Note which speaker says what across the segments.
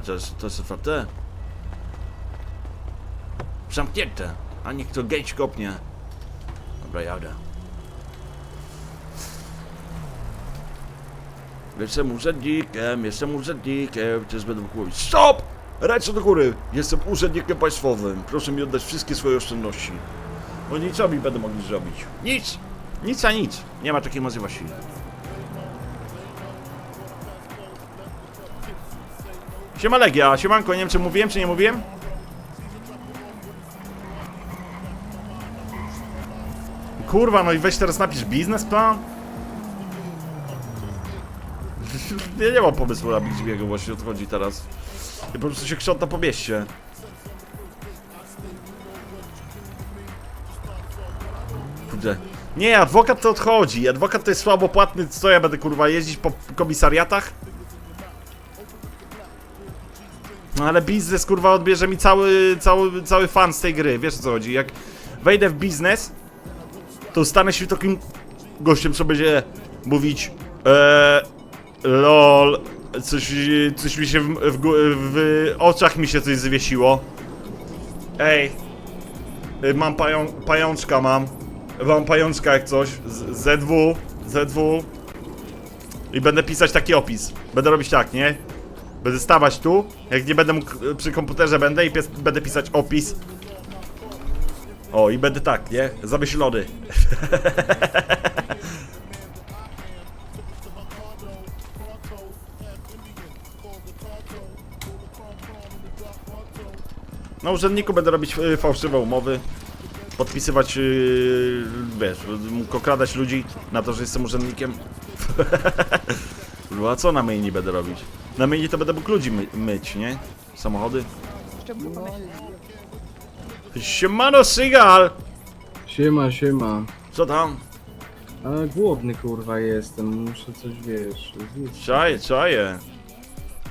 Speaker 1: A to jest, otwarte? Zamknięte. A niech to gate kopnie. Dobra, jadę. Jestem urzędnikiem, jestem urzędnikiem, też będę mógł mówić STOP! Ręce do góry! Jestem urzędnikiem państwowym. Proszę mi oddać wszystkie swoje oszczędności. Oni co mi będą mogli zrobić? Nic! Nic a nic. Nie ma takiej możliwości. Siema Legia, siemanko, nie wiem czy mówiłem, czy nie mówiłem? Kurwa, no i weź teraz napisz biznesplan. Ja nie mam pomysłu na Bigbiego właśnie odchodzi teraz. I po prostu się krząta po mieście. Kurde. Nie, adwokat to odchodzi. Adwokat to jest słabo płatny. Co ja będę kurwa jeździć po komisariatach? No ale biznes kurwa odbierze mi cały, cały, cały fan z tej gry. Wiesz o co chodzi? Jak wejdę w biznes, to stanę się takim gościem, co będzie mówić eee, lol, coś, coś mi się w, w, w oczach mi się coś zwiesiło. Ej, y, mam pają, pajączka mam. Mam pajączka jak coś. Z, ZW, ZW. I będę pisać taki opis. Będę robić tak, nie? Będę stawać tu, jak nie będę mógł y, przy komputerze będę i pies, będę pisać opis. O, i będę tak, nie? Zamyślony. Na urzędniku będę robić y, fałszywe umowy. Podpisywać, y, wiesz, mógł okradać ludzi na to, że jestem urzędnikiem. A co na mainie będę robić? Na mainie to będę mógł ludzi my myć, nie? Samochody. Siemano, Sygal!
Speaker 2: Siema, siema.
Speaker 1: Co tam?
Speaker 2: Ale głodny kurwa jestem, muszę coś wiesz. zjeść.
Speaker 1: Czaję, czaję.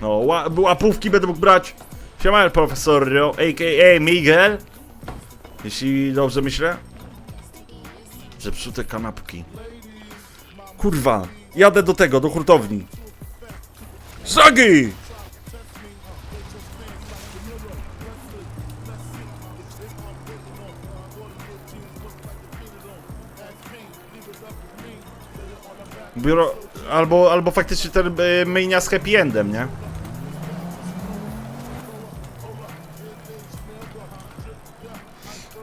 Speaker 1: No, ła łapówki będę mógł brać. Siema, profesor, a.k.a. Miguel. Jeśli dobrze myślę. Zepsute kanapki. Kurwa, jadę do tego, do hurtowni. Zagi! Biuro, albo, albo faktycznie ten y, myjnia z happy endem, nie?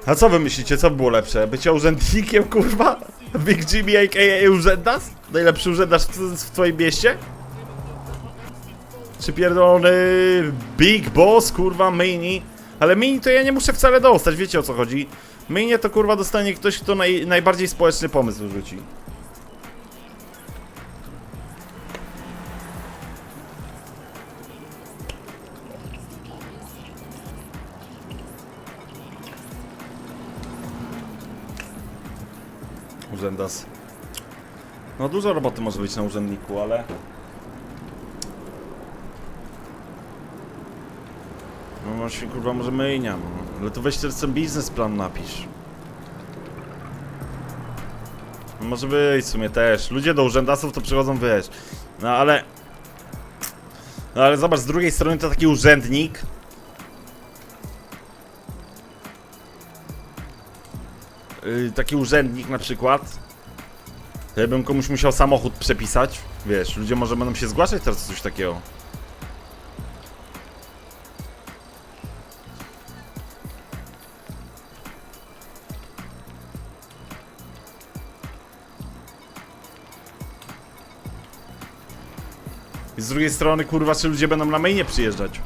Speaker 1: A co wy myślicie, co by było lepsze? Bycie urzędnikiem, kurwa? Big Jimmy a.k.a. urzędas? Najlepszy urzędasz w, w twoim mieście? Czy pierdolony Big Boss, kurwa, mini? Ale mini to ja nie muszę wcale dostać, wiecie o co chodzi? Mini to kurwa dostanie ktoś, kto naj, najbardziej społeczny pomysł rzuci. Urzędas. No dużo roboty może być na urzędniku, ale... właśnie kurwa może myjnia, no. Ale to weź ten biznesplan napisz. No może być w sumie też. Ludzie do urzędasów to przychodzą wiesz. No ale... No ale zobacz, z drugiej strony to taki urzędnik. Yy, taki urzędnik na przykład. To ja bym komuś musiał samochód przepisać. Wiesz, ludzie może będą się zgłaszać teraz coś takiego. I z drugiej strony, kurwa, czy ludzie będą na mainie przyjeżdżać?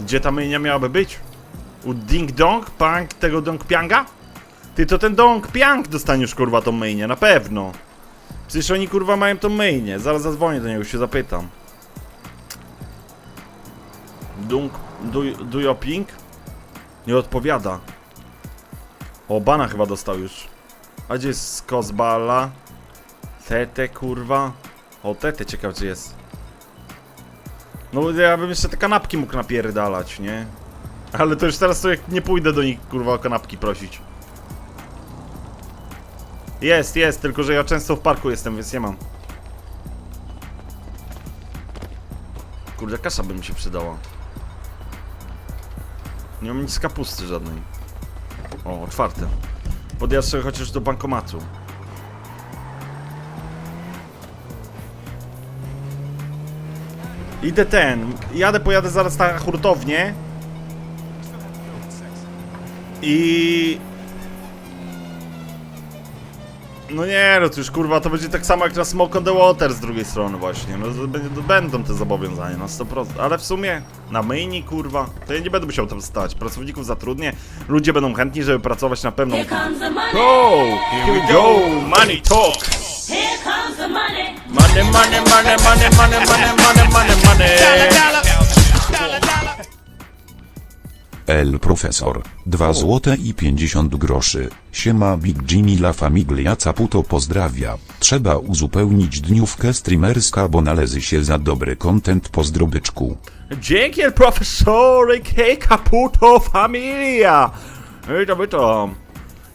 Speaker 1: Gdzie ta mainia miałaby być? U Ding Dong? Pang tego Dong Pianga? Ty to ten Dong Piang dostaniesz kurwa tą mainię, na pewno. Przecież oni kurwa mają tą mainię. Zaraz zadzwonię do niego, się zapytam. Dunk, do, do your ping? Nie odpowiada. O, bana chyba dostał już. A gdzie jest Kozbala? Tete kurwa. O, Tete ciekaw gdzie jest. No ja bym jeszcze te kanapki mógł napierdalać, nie? Ale to już teraz to jak nie pójdę do nich kurwa o kanapki prosić. Jest, jest, tylko że ja często w parku jestem, więc nie mam. Kurde, kasza by mi się przydała. Nie mam nic z kapusty żadnej. O, otwarte. Podjazd sobie chociaż do bankomatu. Idę ten. Jadę, pojadę zaraz na hurtownię. I... No nie, no to już kurwa, to będzie tak samo jak na Smoke on the Water z drugiej strony właśnie. No to, będzie, to będą te zobowiązania na 100%. Ale w sumie na myjni kurwa, to ja nie będę musiał tam stać. Pracowników zatrudnię, ludzie będą chętni, żeby pracować na pewno.
Speaker 3: Here comes the money.
Speaker 1: Go! Here we go! Money talk!
Speaker 3: Here comes the money.
Speaker 1: Money, money, money, money, money, money, money, money, money.
Speaker 4: El Profesor, 2 złote i 50 groszy. Siema Big Jimmy La Famiglia Caputo pozdrawia. Trzeba uzupełnić dniówkę streamerska, bo należy się za dobry content pozdrobyczku.
Speaker 1: Dzięki el profesory K. Caputo Familia! Witam, witam.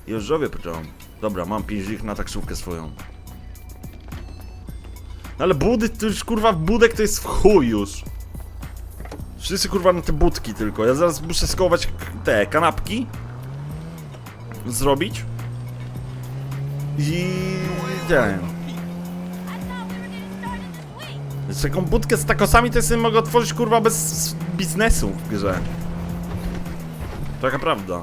Speaker 1: Jeżdżowie pytam. Dobra, mam 5 ich na taksówkę swoją. No ale budy, to już kurwa budek to jest w chuj już. Wszyscy kurwa na te budki tylko. Ja zaraz muszę skołować te kanapki. Zrobić. I ten. Z taką budkę z takosami to sobie mogę otworzyć kurwa bez biznesu w grze. Taka prawda.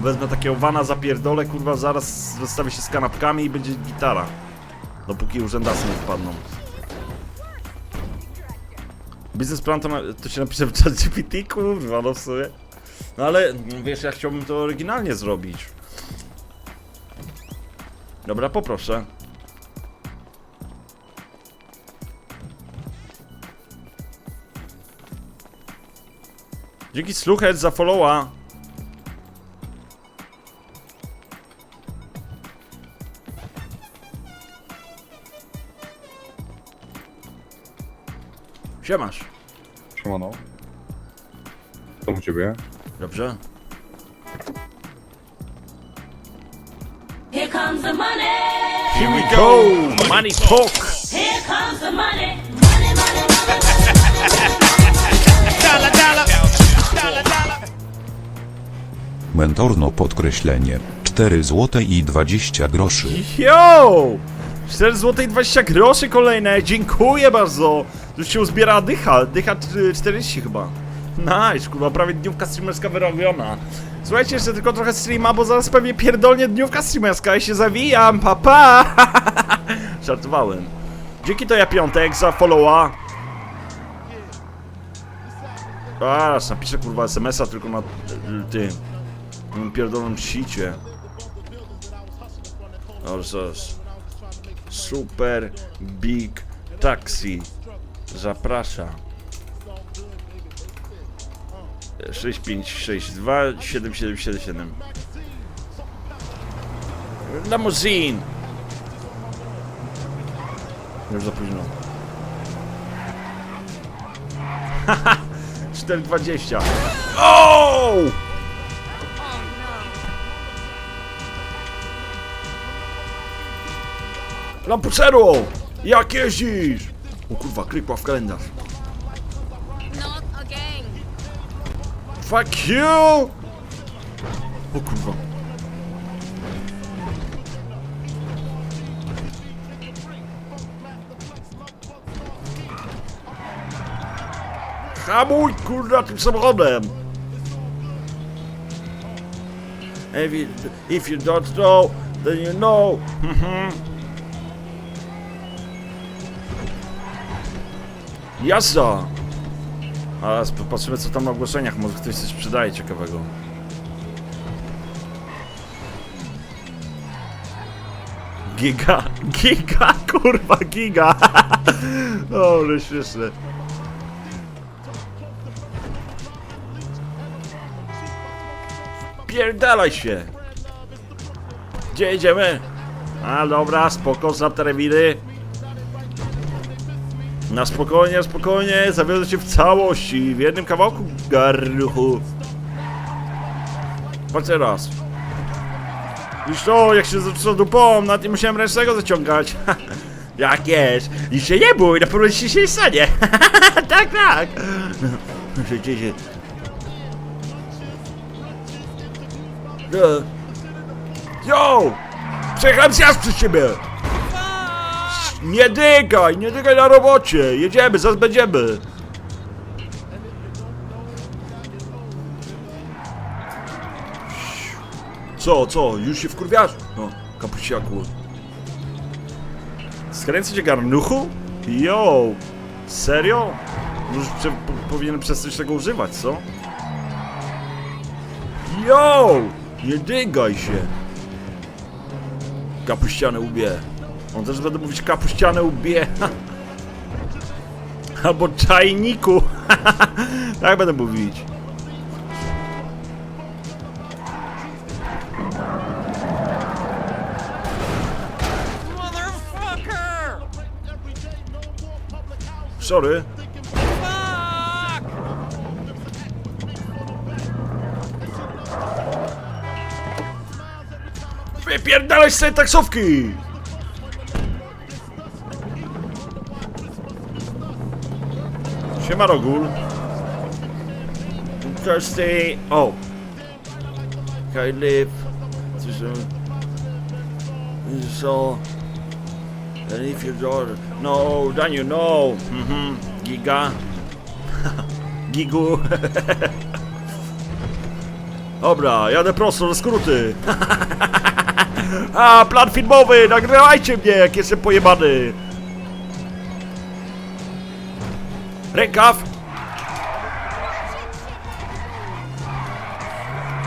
Speaker 1: Wezmę takiego wana, zapierdolę, kurwa, zaraz zostawię się z kanapkami i będzie gitara. Dopóki urzędasy nie wpadną. Biznesplan to, to się napisze w ChatGPT, kurwa, no w. No ale, wiesz, ja chciałbym to oryginalnie zrobić. Dobra, poproszę. Dzięki Sluchec za followa. Siemasz.
Speaker 5: Siemano. Co u ciebie?
Speaker 1: Dobrze?
Speaker 3: Here comes the money.
Speaker 1: Here we go! Money talk!
Speaker 3: Here comes the money. Money, money, money.
Speaker 4: Mentorno podkreślenie, 4 złote i 20 groszy.
Speaker 1: Yo! 4 zł i 20 groszy kolejne, dziękuję bardzo! Już się uzbiera dycha, dycha y, 40 chyba. Nice, kurwa, prawie dniówka streamerska wyrobiona. Słuchajcie, jeszcze tylko trochę streama, bo zaraz pewnie pierdolnie dniówka streamerska i się zawijam, papa! Pa. Żartowałem. Dzięki to ja piątek za followa. Aż napiszę kurwa SMS-a tylko na y, tym pierdolonym sicie. Super Big Taxi. Zaprasza. 6562 7777 Lamuzin Już za późno Haha 420 O! Lampuczero! Jak jeździsz? O kurwa, klikła w kalendarz.
Speaker 6: Not again.
Speaker 1: Fuck you! O kurwa. Hamuj kurwa tym samochodem! If you, if you don't know, then you know. Jazda! A sp- patrzymy co tam na ogłoszeniach, może ktoś coś sprzedaje ciekawego. Giga, giga, kurwa, giga! O, ale śmieszne. Pierdalaj się! Gdzie jedziemy? A dobra, spoko, znam te rewiry. Na spokojnie, spokojnie, zawiozę cię w całości, w jednym kawałku, garruchu. Patrz teraz. Już to, jak się zaczął dupą, na tym musiałem ręcznego zaciągać. jak jest? I się nie bój, na pewno się nie stanie. tak, tak! Przecież... No. Yo! Przejechałem zjazd przez ciebie! Nie dygaj, nie dygaj na robocie! Jedziemy, zaraz będziemy! Co, co? Już się wkurwiasz? No, kapuściaku. Skręcę cię garnuchu? Yo! Serio? Już prze, po, powinienem przestać tego używać, co? Yo! Nie dygaj się! Kapuściane łbie. On też będę mówić kapuściane łbie. Albo czajniku. tak będę mówić. Sorry. Wypierdalaj z taksówki! Siema Rogul. Thursday... O! I live... So... And if you don't... No, then you know. Mhm. Giga. Gigu. Dobra, jadę prosto na skróty. A, plan filmowy, nagrywajcie mnie, jak jestem pojebany. Rękaw.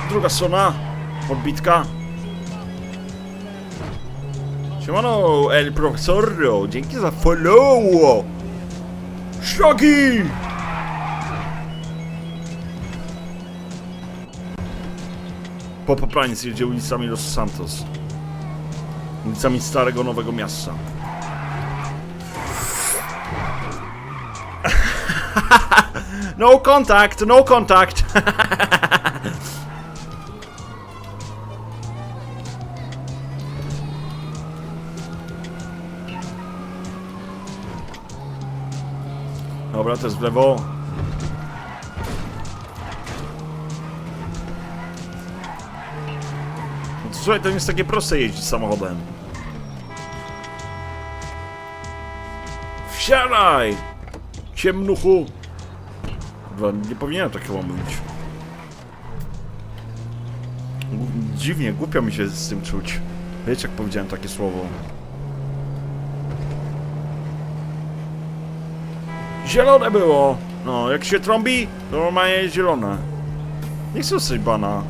Speaker 1: Druga strona. Podbitka. Siemano, El Profesoro, dzięki za follow! Shaggy! Po popraniec jedzie ulicami Los Santos. Ulicami Starego Nowego Miasta. No contact, no contact! Dobra, to jest w lewo. No to słuchaj, to nie jest takie proste jeździć samochodem. Wsiadaj! Ciemnuchu! Nie powinienem tak chyba mówić. Dziwnie, głupio mi się z tym czuć. Wiecie, jak powiedziałem takie słowo. Zielone było! No, jak się trąbi, to normalnie jest zielone. Nie chcę coś bana.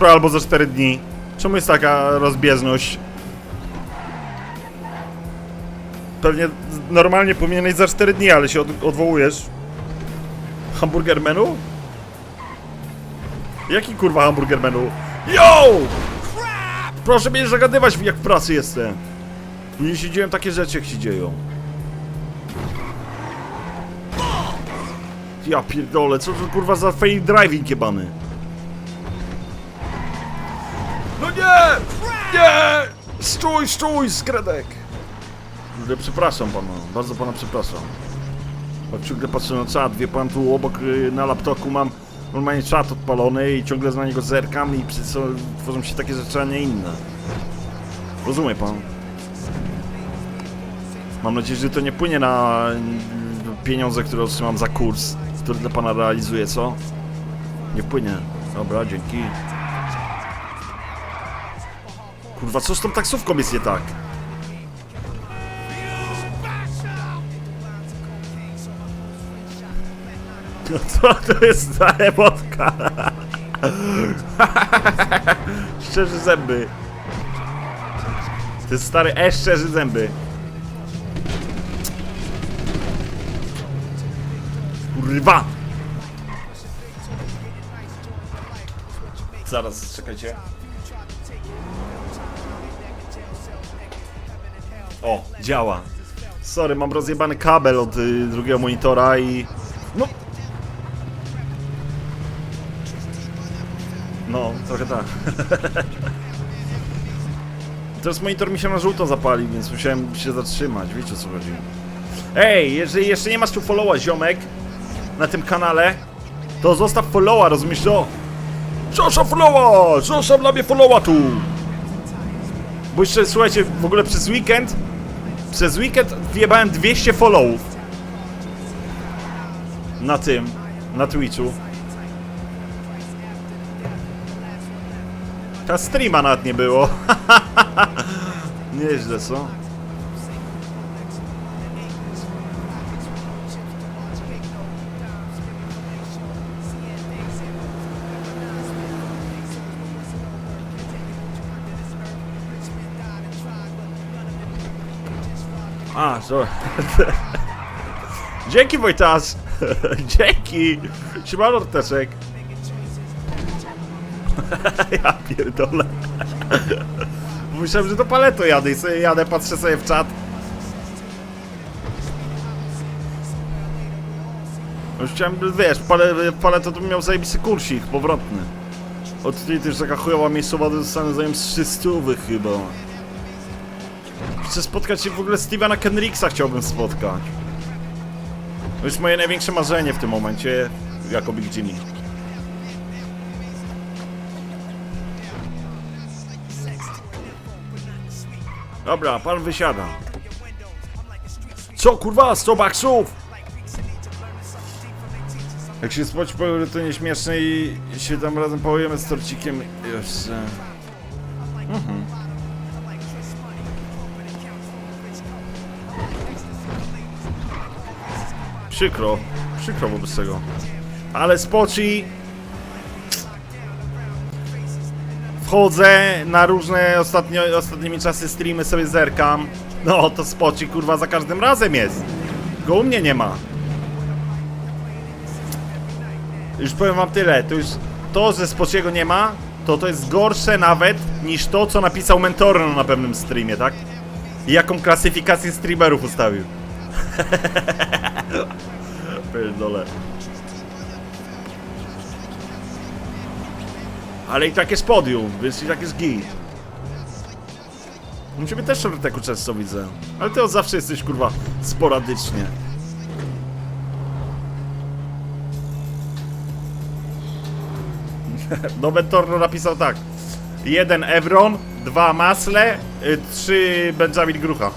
Speaker 1: Albo za 4 dni. Czemu jest taka rozbieżność? Pewnie normalnie powinieneś za 4 dni, ale się od, odwołujesz. Hamburger menu? Jaki kurwa hamburger menu? Yo! Proszę mnie nie zagadywać jak w pracy jestem. Nie siedziałem takie rzeczy jak się dzieją. Ja pierdolę, co to kurwa za fail driving jebany? No nie! Nie! Stój, stój, skredek! Przepraszam pana, bardzo pana przepraszam. Ciągle patrzę na czat, wie pan, tu obok y, na laptopu mam normalnie czat odpalony i ciągle na niego zerkam i tworzą się takie rzeczy, a nie inne. Rozumie pan? Mam nadzieję, że to nie płynie na mm, pieniądze, które otrzymam za kurs, który dla pana realizuję, co? Nie wpłynie. Dobra, dzięki. Kurwa, co z tą taksówką jest nie tak? No co to jest za emotka? Szczerzy zęby. To jest stary E szczerzy zęby. Kurwa! Zaraz, czekajcie. O, działa. Sorry, mam rozjebany kabel od y, drugiego monitora i... trochę tak. Teraz monitor mi się na żółto zapali, więc musiałem się zatrzymać, wiecie o co chodzi. Ej, jeżeli jeszcze nie masz tu followa, ziomek, na tym kanale, to zostaw followa, rozumiesz to? Zostaw followa! Zostaw dla mnie followa tu! Bo jeszcze, słuchajcie, w ogóle przez weekend, przez weekend wjebałem 200 followów. Na tym, na Twitchu. Ta streama nawet nie było. Nieźle, co? A, sorry. Dzięki Wojtas! Dzięki! Siemano Teszek! ja pierdolę. Myślałem, że to paleto jadę i sobie jadę, patrzę sobie w czat. Już chciałem, wiesz, pale, paleto to bym miał zajebisty kursik, powrotny. Od tutaj też taka chujowa miejscowa dostanę zajem z 300 chyba. Chcę spotkać się w ogóle Stevena Kenricksa chciałbym spotkać. To jest moje największe marzenie w tym momencie, jako Big Jimmy. Dobra, pan wysiada. Co kurwa, 100 baksów? Jak się powiem, że to nieśmieszne i się tam razem połujemy z torcikiem jeszcze. Mhm. Przykro, przykro wobec tego. Ale spoci. Wchodzę na różne ostatnio, ostatnimi czasy streamy sobie zerkam. No to spoci kurwa za każdym razem jest. Go u mnie nie ma. Już powiem wam tyle, to już to, że spociego nie ma, to to jest gorsze nawet niż to, co napisał Mentorno na pewnym streamie, tak? I jaką klasyfikację streamerów ustawił. Pierdolę. Ale i tak jest podium, więc i tak jest git. U ciebie też Shorteku często widzę. Ale ty od zawsze jesteś kurwa sporadycznie. No Bentorno napisał tak. Jeden Evron, dwa Masle, y, trzy Benjamin Grucha.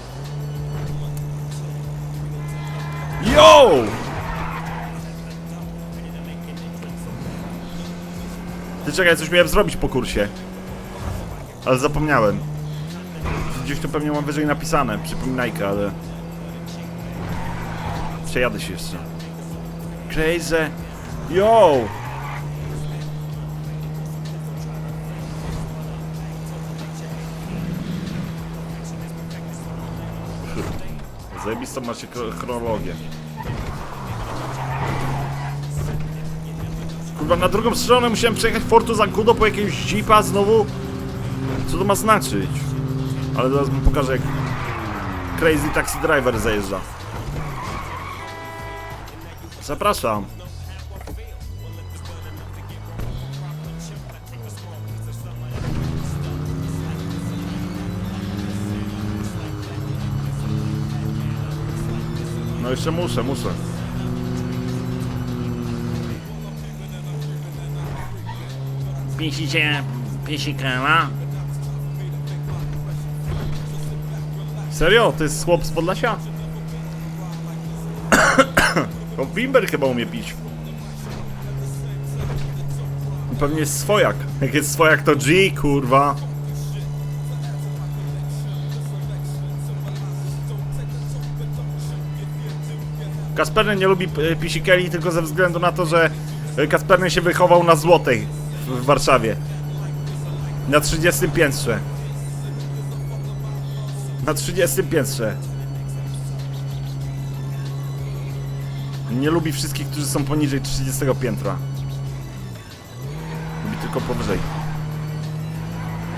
Speaker 1: Yo! Ty czekaj, coś miałem zrobić po kursie. Ale zapomniałem. Gdzieś tu pewnie mam wyżej napisane, przypominajkę, ale... Przejadę się jeszcze. Crazy. Yo! Zajebistą macie chro- chronologię. Kurwa, na drugą stronę musiałem przejechać Fortu Zancudo po jakiegoś jeepa znowu. Co to ma znaczyć? Ale zaraz wam pokażę jak Crazy Taxi Driver zajeżdża. Zapraszam. No jeszcze muszę, muszę. Piesicie piesikala? Serio? To jest chłop z Podlasia? To Bimber chyba umie pić. Pewnie jest swojak. Jak jest swojak to G, kurwa. Kasperny nie lubi e, pisikeli tylko ze względu na to, że e, Kasperny się wychował na Złotej w Warszawie. Na 30 piętrze. Na 30 piętrze. Nie lubi wszystkich, którzy są poniżej 30 piętra. Lubi tylko powyżej.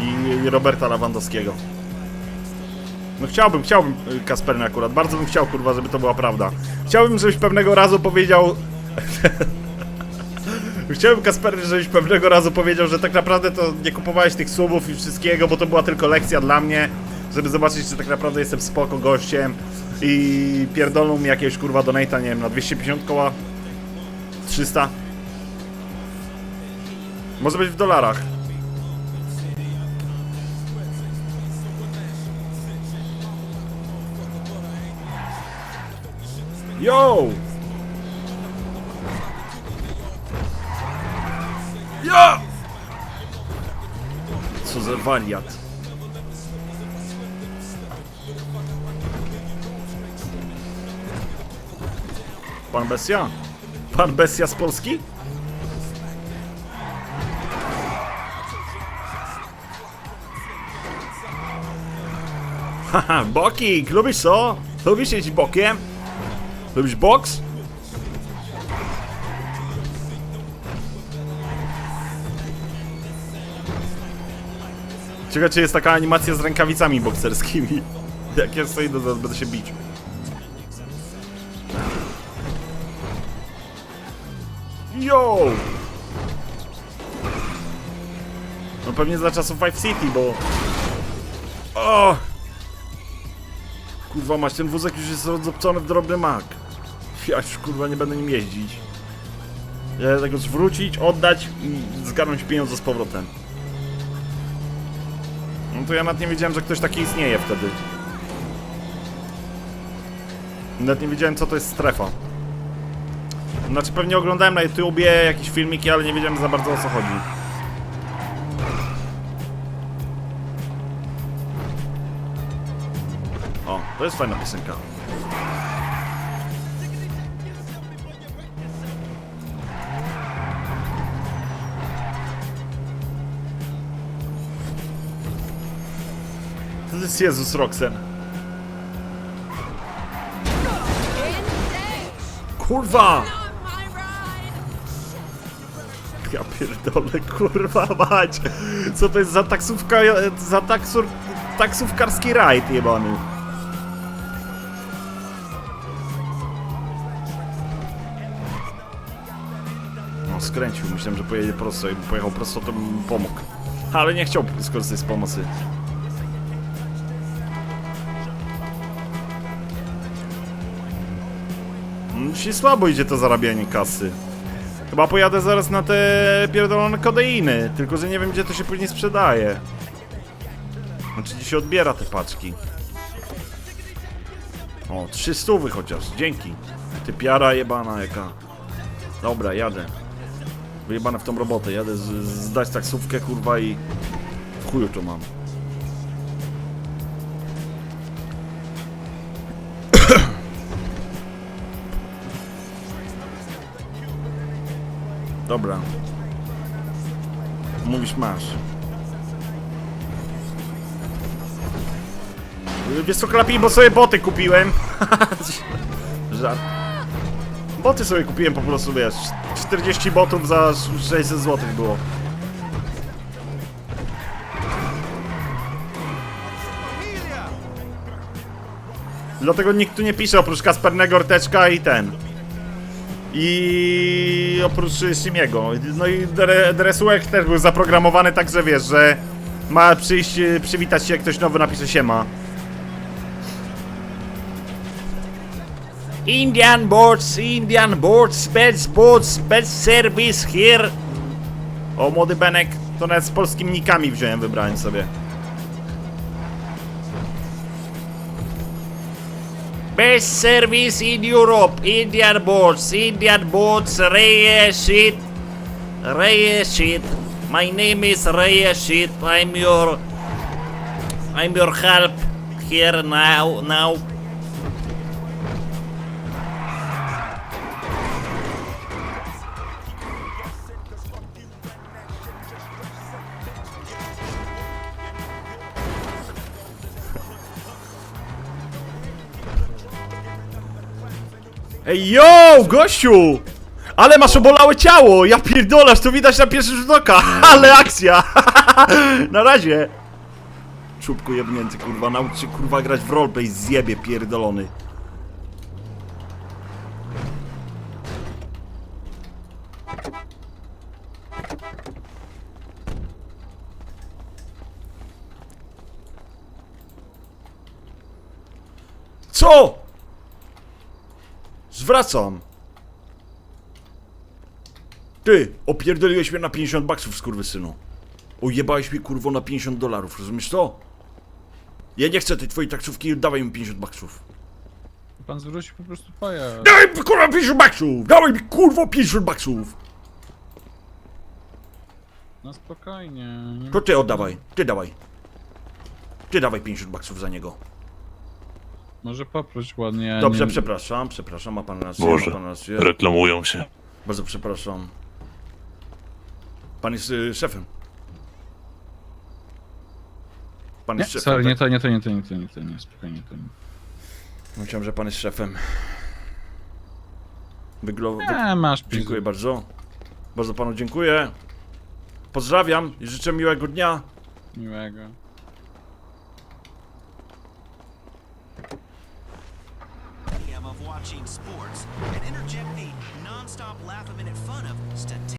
Speaker 1: I, i Roberta Lewandowskiego. No chciałbym, chciałbym y, Kasperny akurat. Bardzo bym chciał, kurwa, żeby to była prawda. Chciałbym, żebyś pewnego razu powiedział... Chciałbym, Kasperny, żebyś pewnego razu powiedział, że tak naprawdę to nie kupowałeś tych subów i wszystkiego, bo to była tylko lekcja dla mnie. żeby zobaczyć, czy tak naprawdę jestem spoko gościem i pierdolą mi jakiegoś kurwa donata, nie wiem, na 250 koła, 300. Może być w dolarach. Yo! Yo! Co za wariat. Pan Bestia? Pan Bestia z Polski? Haha, Bokik, lubisz co? Lubisz jeździć bokiem? Lubisz boks? Ciekawe, czy jest taka animacja z rękawicami bokserskimi. Jak ja sobie idę, zaraz będę się bić. Yo! No pewnie za czasów Five City, bo... O! Kurwa, masz ten wózek już jest rozdopcony w drobny mak. Ja już kurwa nie będę nim jeździć. Ja tego zwrócić, oddać i zgarnąć pieniądze z powrotem. No to ja nawet nie wiedziałem, że ktoś taki istnieje wtedy. Nawet nie wiedziałem, co to jest strefa. Znaczy pewnie oglądałem na YouTubie jakieś filmiki, ale nie wiedziałem za bardzo o co chodzi. O, to jest fajna piosenka. Jest Jezus Roxen. Kurwa! Ja pierdolę, kurwa mać! Co to jest za taksówka, za taksur, taksówkarski rajd jebany? No skręcił, myślałem, że pojedzie prosto. Jakby pojechał prosto, to bym pomógł. Ale nie chciał skorzystać z pomocy. Się słabo idzie to zarabianie kasy. Chyba pojadę zaraz na te pierdolone kodeiny, tylko że nie wiem gdzie to się później sprzedaje. Znaczy gdzie się odbiera te paczki. O, trzy stówy chociaż, dzięki. Ty piara jebana jaka. Dobra, jadę. Wyjebane w tą robotę, jadę zdać taksówkę kurwa i w chuju to mam. Dobra. Mówisz masz. Wiesz co klapi, bo sobie boty kupiłem. Żart. Boty sobie kupiłem po prostu, wiesz. 40 botów za 600 zł było. Dlatego nikt tu nie pisze oprócz Kaspernego Orteczka i ten. I oprócz Simiego. No i Dre- Dresuek też był zaprogramowany tak, że wiesz, że ma przyjść, przywitać się jak ktoś nowy napisze siema. Indian boats, Indian boats, best boats, best service here. O, młody Benek, to nawet z polskimi nikami wziąłem, wybrałem sobie. Best service in Europe, Indian boats, Indian boats, Reye shit, Reye shit. My name is Reye shit. I'm your, I'm your help here now, now. Ej, yo, gościu! Ale masz obolałe ciało! Ja pierdolasz, to widać na pierwszy rzut oka! Ale akcja! na razie! Czubku jebnięty, kurwa, naucz się, kurwa, grać w roleplay, zjebie pierdolony. Co? Zwracam. Ty, opierdoliłeś mnie na 50 baksów, skurwysynu. Ujebałeś mi kurwo na 50 dolarów, rozumiesz to? Ja nie chcę tej twojej taksówki, dawaj mi 50 baksów.
Speaker 7: Pan zwróci po prostu paja.
Speaker 1: Dawaj mi kurwa 50 baksów! Dawaj mi kurwo 50 baksów!
Speaker 7: No spokojnie. Nie
Speaker 1: To ty oddawaj, ty dawaj. Ty dawaj 50 baksów za niego.
Speaker 7: Może poproś ładnie. a
Speaker 1: Dobrze,
Speaker 7: nie...
Speaker 1: przepraszam, przepraszam, ma pan rację,
Speaker 8: Boże.
Speaker 1: ma pan rację.
Speaker 8: Reklamują się.
Speaker 1: Bardzo przepraszam. Pan jest y, szefem. Pan
Speaker 7: Nie,
Speaker 1: jest szefem.
Speaker 7: sorry,
Speaker 1: tak?
Speaker 7: nie to, nie to, nie to, nie to, nie to, nie, spokojnie to nie.
Speaker 1: Myślałem, że pan jest szefem. Wyglo... Wy...
Speaker 7: Eee, masz pizdu.
Speaker 1: Dziękuję bardzo. Bardzo panu dziękuję. Pozdrawiam i życzę miłego dnia.
Speaker 7: Miłego.
Speaker 9: Minute fun of statistics.